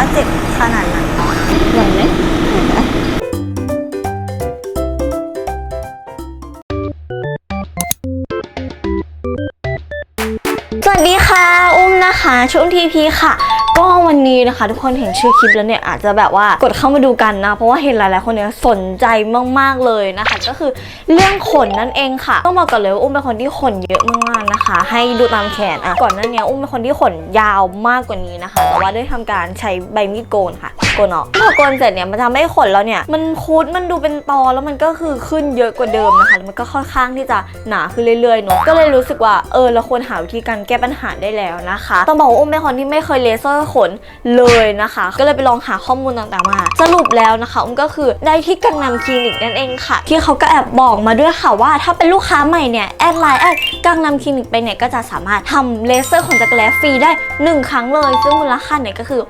ว่าเจ็บขนาดนั้นไหวไหมสวัสดีค่ะ อุ้มนะคะช่วงทีพีค่ะ ก็วันนี้นะคะ ทุกคนเห็นชื่อคลิปแล้วเนี่ยอาจจะแบบว่ากดเข้ามาดูกันนะ เพราะว่าเห็นหลายๆคนเนี่ยสนใจมากๆเลยนะคะ ก็คือเรื่องขนนั่นเองค่ะต้องบอกก่อนเลยว่าอุ้มเป็นคนที่ขนเยอะมากๆนะคะ ให้ดูตามแขนอะก่อนหน้านี้อุ้มเป็นคนที่ขนยาวมากกว่านี้นะคะแต่ว่าได้ทำการใช้ใบมีดโกนค่ะโกนออกพอโกนเสร็จเนี่ยมันทำให้ขนเราเนี่ยมันคุดมันดูเป็นตอแล้วมันก็คือขึ้นเยอะกว่าเดิมนะคะมันก็ค่อนข้างที่จะหนาขึ้นเรื่อยๆเนอะก็เลยรู้สึกว่าเออเราควรหาวิธีการแก้ปัญหาได้แล้วนะคะต้องบอกว่าอุ้มเป็นคนที่ไม่เคยเลเซอร์ขนเลยนะคะ ก็เลยไปลองหาข้อมูลต่างๆมา สรุปแล้วนะคะอุ้มก็คือได้ที่กังนำคลินิกนั่นเองค่ะ ที่เขาก็แอบบอกมาด้วยค่ะว่า ถ้าเป็นลูกค้าใหม่เนี่ยแอดไลน์แอดกังนำคลินิกไปเนี่ยก็จะสามารถทำเลเซอร์ขนจักรแร้ฟรีได้หนึ่งครั้งเลย ซึ่งมูลค่าเนี่ยก็คือ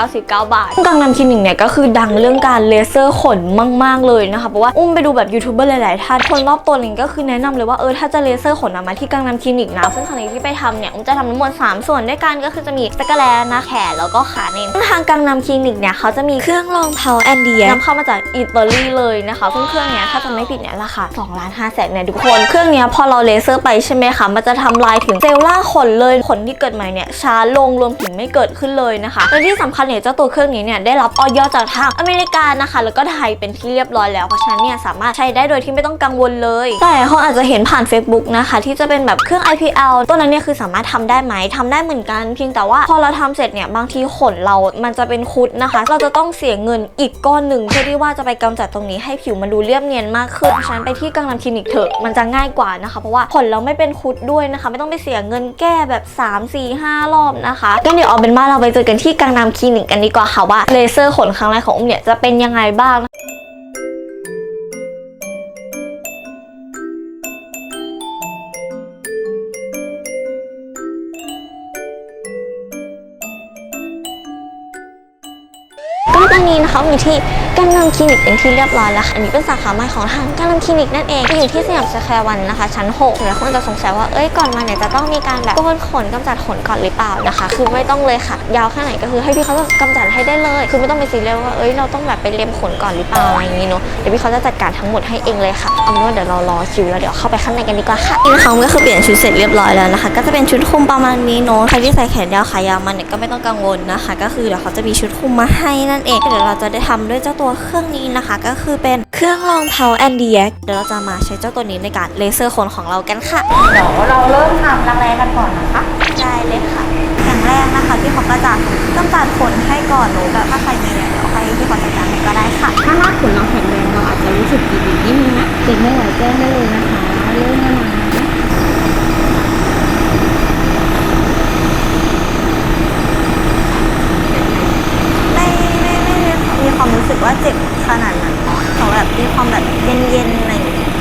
699 บาทกังนำคลินิกเนี่ยก็คือดังเรื่องการเลเซอร์ขนมาก ๆเลยนะคะเพราะว่าอุ้มไปดูแบบยูทูบเบอร์หลายๆท่านคนรอบตัวเลยก็คือแนะนำเลยว่าเออถ้าจะเลเซอร์ขนอะมาที่กังนำคลินิกนะซึ่งครั้งนี้ที่ไปทำเนี่ยอุ้มจะทำทั้งหมด3 ส่วนด้วยกันก็คือจะมีจักรแร้นะแขนแล้วก็ขาเน้นทางกังนำคลินิกเนี่ยเขาจะมีเครื่องรองเพาแอนเดียนำเข้ามาจากอิตาลีเลยนะคะซึ่งเครื่องเนี้ยถ้าจะไม่ผิดเนี่ยราคา2ล้าน5แสนเนี่ยทุกคน เครื่องเนี้ยพอเราเลเซอร์ไปใช่ไหมคะมันจะทำลายถึงเซลล์ล่าขนเลยขนที่เกิดใหม่เนี่ยช้าลงรวมถึงไม่เกิดขึ้นเลยนะคะและที่สำคัญเนี่ยเจ้าตัวเครื่องนี้เนี่ยได้รับออยจากทางอเมริกานะคะ แล้วก็ไทยเป็นที่เรียบร้อยแล้วเพราะฉะนั้นเนี่ยสามารถใช้ได้โดยที่ไม่ต้องกังวลเลย แต่เขาอาจจะเห็นผ่าน Facebook นะคะที่จะเป็นแบบเครื่อง IPL ตัวนั้นเนี่ยคือสามารถทำได้ไหมทำได้เหมือนกัน เพียงแต่ว่าพอเราทำเสร็จเนี่ยบางทีขนเรามันจะเป็นคุดนะคะ เราจะต้องเสียเงินอีกก้อนหนึ่งเพื่อที่ว่าจะไปกำจัดตรงนี้ให้ผิวมันดูเรียบเนียนมากขึ้นฉันไปที่กังนัมคลินิกเถอะมันจะง่ายกว่านะคะ เพราะว่าขนเราไม่เป็นคุดด้วยนะคะ ไม่ต้องไปเสียเงินแก้แบบ 3 4 5 รอบนะคะก็เดี๋ยวเอาเป็นว่าเราไปเจอกันที่กังนัมคลินิกกันดีกว่าค่ะว่าเลเซอร์ขนครั้งแรกของอุ้มเนี่ยจะเป็นยังไงบ้าง ก็ตอนนี้นะคะอยู่ที่กังนำคลินิกเป็นที่เรียบร้อยแล้วค่ะอันนี้เป็นสาขาใหม่ของทางกังนำคลินิกนั่นเองอยู่ที่สยามสแควร์วันนะคะ ชั้น6หลายคนจะสงสัยว่าเอ้ยก่อนมาเนี่ยจะต้องมีการแบบโกนขนกำจัดขนก่อนหรือเปล่านะคะ คือไม่ต้องเลยค่ะ ยาวแค่ไหนก็คือให้พี่เขาจะกำจัดให้ได้เลย คือไม่ต้องไปซีเรียสว่าเอ้ยเราต้องแบบไปเล็มขนก่อนหรือเปล่าอะไรอย่างนี้เนาะเดี๋ยวพี่เขาจะจัดการทั้งหมดให้เองเลยค่ะเอาเป็นว่าเดี๋ยวเรารอคิวแล้วเดี๋ยวเข้าไปข้างในกันดีกว่าค่ะนี่นะคะก็คือเปลี่ยนชุดเสร็จเรียบร้อยแล้วนะคะ ก็จะเป็นชุดคลุมประมาณนี้เนาะใครที่ใส่แขนยาวขายาวมาเนี่ยก็ไม่ต้องกังวลนะคะ ก็คือเดี๋ยวเขาจะมีชุดคลุมมาให้นั่นเองเดี๋ยวเราจะได้ทำด้วยเจ้าตัวเครื่องนี้นะคะ ก็คือเป็นเครื่องรองเพาแอนดีเอ็กเดี๋ยวเราจะมาใช้เจ้าตัวนี้ในการเลเซอร์ขนของเรากันค่ะเดี๋ยวเราเริ่มทำรักแร้กันก่อนนะคะได้เลยค่ะอย่างแรกนะคะที่เขาก็จะกำจัดขนให้ก่อนหนูแบบถ้าใครมีเนี่ยเดี๋ยวให้ที่เขาจัดการให้ก็ได้ค่ะ ถ้าหน้าขนเราแข็งแรงเราอาจจะรู้สึกดีๆนิดนึงนะเจ็บไม่ไหวแจ้งได้เลยนะคะเริ่มกันนะ ไม่ไม่ไม่ได้มีค วามรู้สึกว่าเจ็บขนาดนั้นเขาแบบมีความแบบเย็นๆอะไรอย่างเงี้ย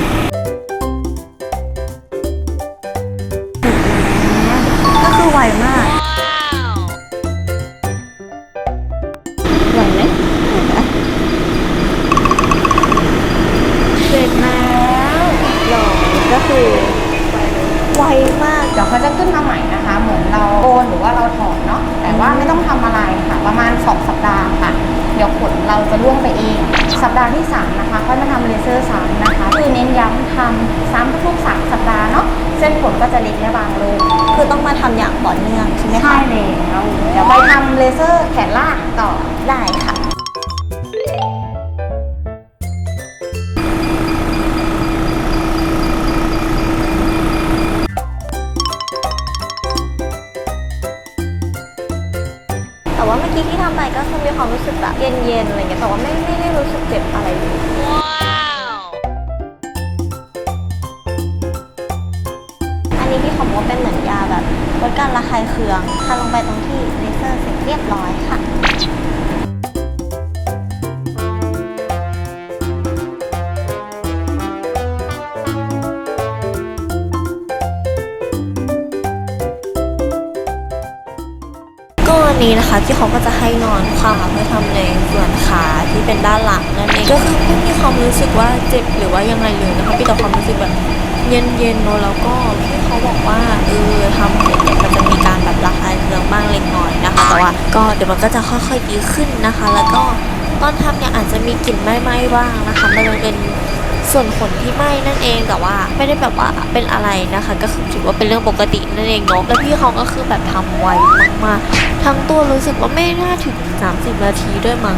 ก็คือไวมากไหวไหมเสร็จแล้วหรอก็คือไวมาก เดี๋ยวเขาจะขึ้นมาใหม่นะคะ เหมือนเราโกนหรือว่าเรา สัปดาห์ที่ 3 นะคะค่อยมาทำเลเซอร์ซ้ำนะคะคือเน้นย้ำทำซ้ำทุกๆสามสัปดาห์เนาะเส้นขนก็จะเล็กและบางลงคือต้องมาทำอย่างต่อเนื่องใช่ไหมคะใช่แล้วเดี๋ยวไปทำเลเซอร์แขนล่างต่อ ได้ค่ะ แต่ว่าเมื่อกี้ที่ทำไปก็คือมีความรู้สึกแบบเย็นๆอะไรเงี้ยแต่ว่าไม่ไม่ นี้นะคะที่เขาก็จะให้นอนคว่ำเพื่อทำในส่วนขาที่เป็นด้านหลังนั่นเองก็คือไม่มีความรู้สึกว่าเจ็บหรือว่ายังไงเลยนะคะพี่แต่ความรู้สึกแบบเย็นๆเนอะแล้วก็พี่เขาบอกว่าเออทำเสร็จเนี่ยมันจะมีการแบบระคายเคืองบ้างเล็กน้อยนะคะแต่ว่าก็เดี๋ยวมันก็จะค่อยๆดีขึ้นนะคะ แล้วก็ตอนทำเนี่ยอาจจะมีกลิ่นไหม้ๆบ้างนะคะมันเป็น ส่วนขนที่ไหม้นั่นเองแต่ว่าไม่ได้แบบว่าเป็นอะไรนะคะ ก็คือถือว่าเป็นเรื่องปกตินั่นเองเนาะแล้วพี่เขาก็คือแบบทำไวมากๆทั้งตัวรู้สึกว่าไม่น่าถึง 30 นาทีด้วยมั้ง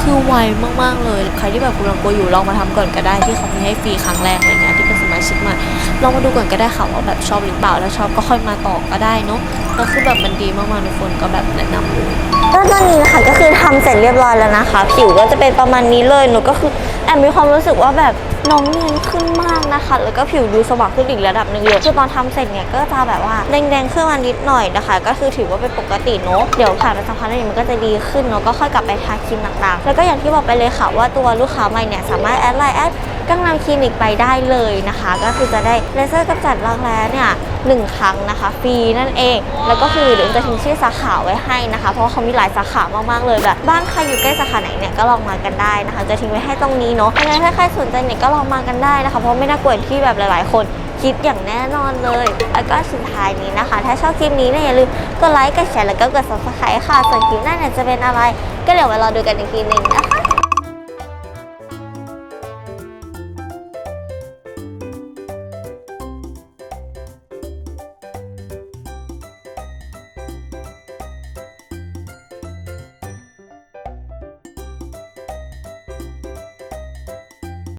คือไวมากๆเลย ใครที่แบบกำลังกลัวอยู่ลองมาทำก่อนก็ได้ที่เขามีให้ฟรีครั้งแรกเลยนะที่เป็นสมาชิกใหมาลองมาดูก่อนก็ได้ค่ะว่าแบบชอบหรือเปล่าแล้วชอบก็ค่อยมาต่อก็ได้เนาะแล้วคือแบบมันดีมากๆทุกคนก็แบบแนะนำเลยก็ตอนนี้นะคะก็คือทำเสร็จเรียบร้อยแล้วนะคะ ผิวก็จะเป็นประมาณนี้เลยหนูก็คือ แอบมีความรู้สึกว่าแบบน้องเนียนขึ้นมากนะคะ แล้วก็ผิวดูสว่างขึ้นอีกระดับหนึ่งเลยคือตอนทำเสร็จเนี่ยก็จะแบบว่าแดงๆขึ้นมานิดหน่อยนะคะ ก็คือถือว่าเป็นปกติเนาะเดี๋ยวผ่านไปสักพักนึงมันก็จะดีขึ้นเนาะก็ค่อยกลับไปทาครีมต่างๆ แล้วก็อย่างที่บอกไปเลยค่ะว่าตัวลูกค้าใหม่เนี่ยสามารถแอดไลน์แอดกังนำคลินิกไปได้เลยนะคะ ก็คือจะได้เลเซอร์กำจัดรักแร้เนี่ย หนึ่งครั้งนะคะฟรีนั่นเอง แล้วก็คือเดี๋ยวจะทิ้งชื่อสาขาไว้ให้นะคะ เพราะว่าเขามีหลายสาขามากๆเลยแบบบ้านใครอยู่ใกล้สาขาไหนเนี่ยก็ลองมากันได้นะคะ จะทิ้งไว้ให้ตรงนี้เนาะยังไงถ้าใครสนใจเนี่ยก็ลองมากันได้นะคะ เพราะไม่น่ากลัวที่แบบหลาย ๆ คนคิดอย่างแน่นอนเลย แล้วก็สุดท้ายนี้นะคะ ถ้าชอบคลิปนี้เนี่ยอย่าลืมกดไลค์กดแชร์แล้วก็กด subscribe ค่ะส่วนคลิปหน้าเนี่ยจะเป็นอะไร ก็เดี๋ยวไปรอดูกันอีกทีหนึ่งนะคะ